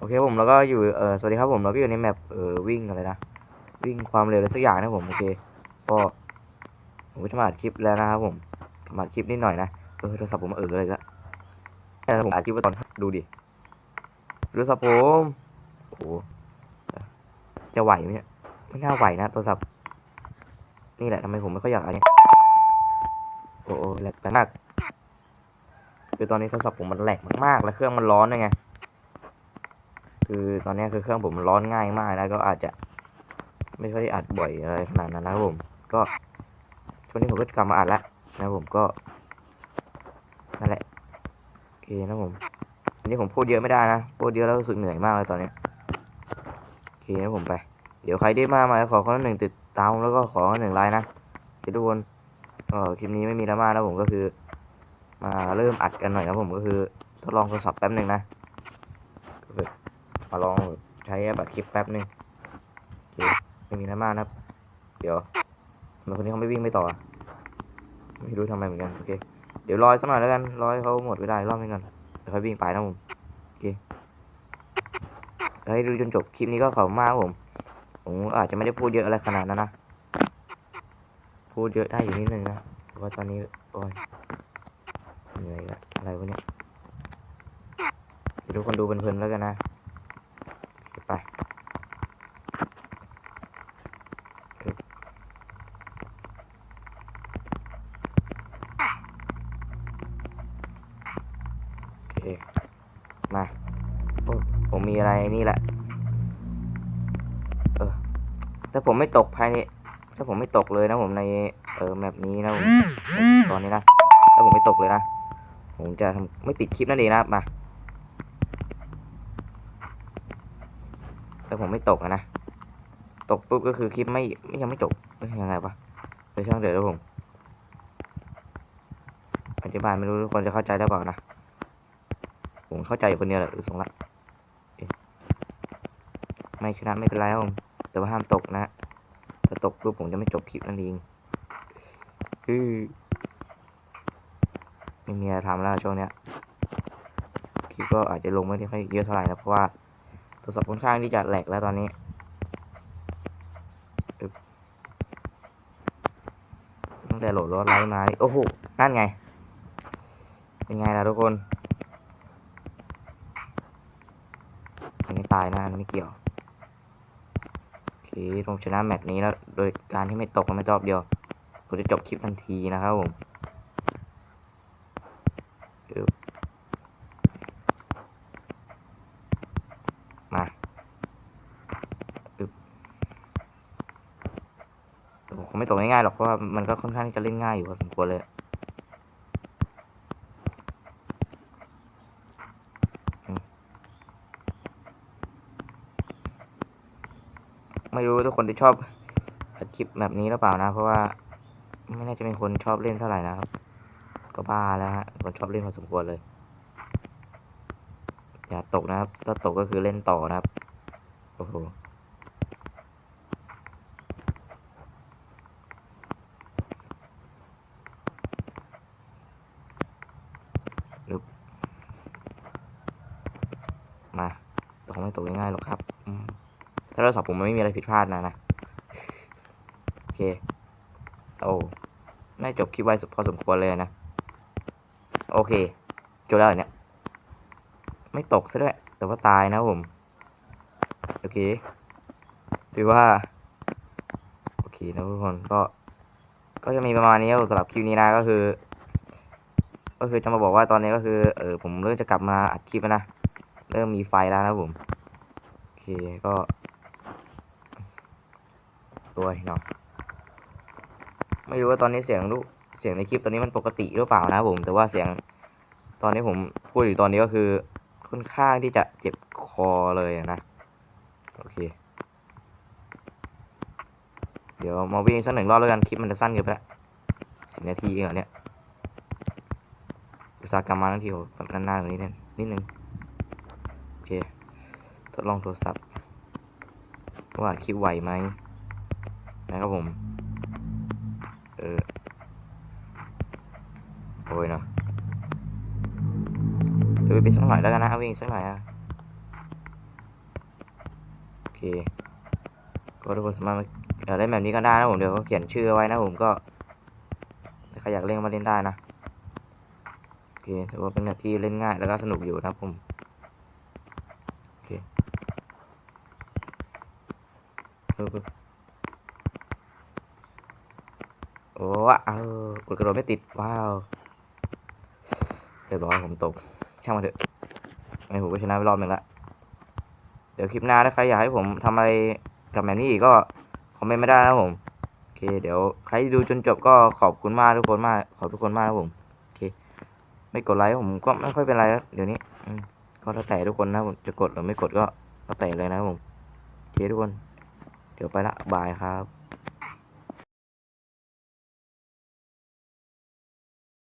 โอเคผมแล้วก็อยู่เออสวัสดีครับผมเราก็อยู่ในแมปเออวิ่งอะไรนะวิ่งความเร็วอะไรสักอย่างนะผมโอเคก็ผมจะมาอัดคลิปแล้วนะครับผมมาอัดคลิปนิดหน่อยนะเออโทรศัพท์ผมเออเลยละแต่ผมอัดคลิปไว้ตอนดูดิโทรศัพท์ผมโอ้โหจะไหวไหมเนี่ยไม่น่าไหวนะโทรศัพท์นี่แหละทำไมผมไม่ค่อยอยากอัดเนี่ยโอ้โหแหลกมากคือตอนนี้โทรศัพท์ผมมันแหลกมากๆ แล้วเครื่องมันร้อนด้วยไง คือตอนนี้คือเครื่องผมมันร้อนง่ายมากแล้วก็อาจจะไม่ค่อยได้อัดบ่อยอะไรขนาดนั้นนะครับผมก็ช่วงนี้ผมก็กลับมาอัดแล้วนะผมก็นั่นแหละโอเคนะผมอันนี้ผมพูดเยอะไม่ได้นะพูดเยอะแล้วรู้สึกเหนื่อยมากเลยตอนนี้โอเคนะผมไป เดี๋ยวใครได้มามาขอคนละหนึ่งติดตามแล้วก็ขอหนึ่งไลน์นะทุกคนก็คลิปนี้ไม่มีล้วมากนะผมก็คือ มาเริ่มอัดกันหน่อยนะผมก็คือทดลองโทรศัพท์แป๊บหนึ่งนะก็คือ มาลองใช้แอปอัดคลิปแป๊บนึงโอเคไม่มีอะไรมากนะครับ เดี๋ยวทำไมคนนี้เขาไม่วิ่งไม่ต่อ ไม่รู้ทำไมเหมือนกัน โอเค เดี๋ยวรอสักหน่อยแล้วกัน รอให้เขาหมดเวลาอีกรอบนึงก่อนเดี๋ยวค่อยวิ่งไปนะผมโอเคให้ดูจนจบคลิปนี้ก็ขอบมากผม ผมอาจจะไม่ได้พูดเยอะอะไรขนาดนั้นนะ พูดเยอะได้อยู่นิดนึงนะเพราะว่าตอนนี้ โอ้ยเหนื่อยละอะไรวะเนี่ยเดี๋ยวทุกคนดูเพลินๆแล้วกันนะ ไปอึ๊บโอเคมาโอ้ผมมีอะไรนี่แหละ เออ ถ้าผมไม่ตกภายใน ถ้าผมไม่ตกเลยนะผมใน เออแมปนี้นะผมตอนนี้นะ ถ้าผมไม่ตกเลยนะ ผมจะทำไม่ปิดคลิปนั่นเองนะมา แต่ผมไม่ตกนะ ตกปุ๊บก็คือคลิปไม่ไม่ยังไม่จบยังไงวะไปช่างเดี๋ยวแล้วผมอธิบายไม่รู้ทุกคนจะเข้าใจได้เปล่านะ ผมเข้าใจอยู่คนเดียวแหละดูทรงละเอ๊ะไม่ชนะไม่เป็นไรครับผมแต่ว่าห้ามตกนะถ้าตกปุ๊บผมจะไม่จบคลิปนั่นเองคือไม่มีอะไรทำแล้วช่วงเนี้ยคลิปก็อาจจะลงไม่ได้ค่อยเยอะเท่าไหร่นะเพราะว่า โทรศัพท์ค่อนข้างที่จะแหลกแล้วตอนนี้ตั้งแต่โหลดรถไลฟ์มาโอ้โหนั่นไง เป็นไงล่ะทุกคนอันนี้ตายนะอันไม่เกี่ยวโอเคผมชนะแมตช์นี้แล้ว โดยการที่ไม่ตกไม่รอบเดียวผมจะจบคลิปทันทีนะครับผมอึ๊บมา แต่ผม คงไม่ตกง่ายๆหรอกเพราะว่ามันก็ค่อนข้างที่จะเล่นง่ายอยู่พอสมควรเลยไม่รู้ว่าทุกคนที่ชอบอัดคลิปแบบนี้หรือเปล่านะ เพราะว่าไม่น่าจะเป็นคนชอบเล่นเท่าไหร่นะครับ ก็บ้าแล้วฮะคนชอบเล่นพอสมควรเลย อย่าตกนะครับ ถ้าตกก็คือเล่นต่อนะครับ โอ้โห มาแต่คงไม่ตกง่ายๆหรอกครับถ้าเราสอบผมมันไม่มีอะไรผิดพลาดนะนะโอเคโอ้น่าจบคลิปไว้พอสมควรเลยนะ โอเคจบแล้วเนี่ย ไม่ตกซะด้วย แต่ว่าตายนะผม โอเคถือว่า โอเคนะทุกคนก็ ก็จะมีประมาณนี้สำหรับคลิปนี้นะก็คือ ก็คือจะมาบอกว่าตอนนี้ก็คือ เออผมเริ่มจะกลับมาอัดคลิปแล้วนะ เริ่มมีไฟแล้วนะผมโอเคก็ด้วยเนาะไม่รู้ว่าตอนนี้เสียงลูกเสียงในคลิปตอนนี้มันปกติหรือเปล่านะผม แต่ว่าเสียงตอนนี้ผมพูดอยู่ตอนนี้ก็คือค่อนข้างที่จะเจ็บคอเลยนะโอเค เดี๋ยวมาวิ่งสักหนึ่งรอบแล้วกันคลิปมันจะสั้นเกินไปละสินาทีเองเหรอเนี่ยอุตสาหกรรมมาทั้งทีโหแบบนานๆกว่านี้นิดนิดนึง ดลองโทรศัพท์ ว่าคลิปไหวไหมนะครับผม เออ โอ้ยเนาะเดี๋ยวไปสักหน่อยแล้วกันนะเอาวิ่งสักหน่อยอะเค ก็ทุกคนสามารถมาเล่นแบบนี้ก็ได้นะผม เดี๋ยวเขาเขียนชื่อไว้นะผมก็ใครอยากเล่นก็มาเล่นได้นะ โอเคถือว่าเป็นแบบที่เล่นง่ายแล้วก็สนุกอยู่นะครับผม โอเคปึ๊บปึ๊บ โอ้เออกดกระโดดไม่ติด ว้าวเรียบร้อยผมตก ช่างมันเถอะไงผมก็ชนะไปรอบหนึ่งละเดี๋ยวคลิปหน้าถ้าใครอยากให้ผมทำอะไรกับแบบนี้อีกก็คอมเมนต์ไม่ได้นะผมโอเค เดี๋ยวใครที่ดูจนจบก็ขอบคุณมากทุกคนมาก ขอบทุกคนมากนะผมโอเค ไม่กดไลค์ผมก็ไม่ค่อยเป็นไรแล้วเดี๋ยวนี้ก็แล้วแต่ทุกคนนะผมจะกดหรือไม่กดก็แล้วแต่เลยนะผมโอเคทุกคน เดี๋ยวไปละบายครับ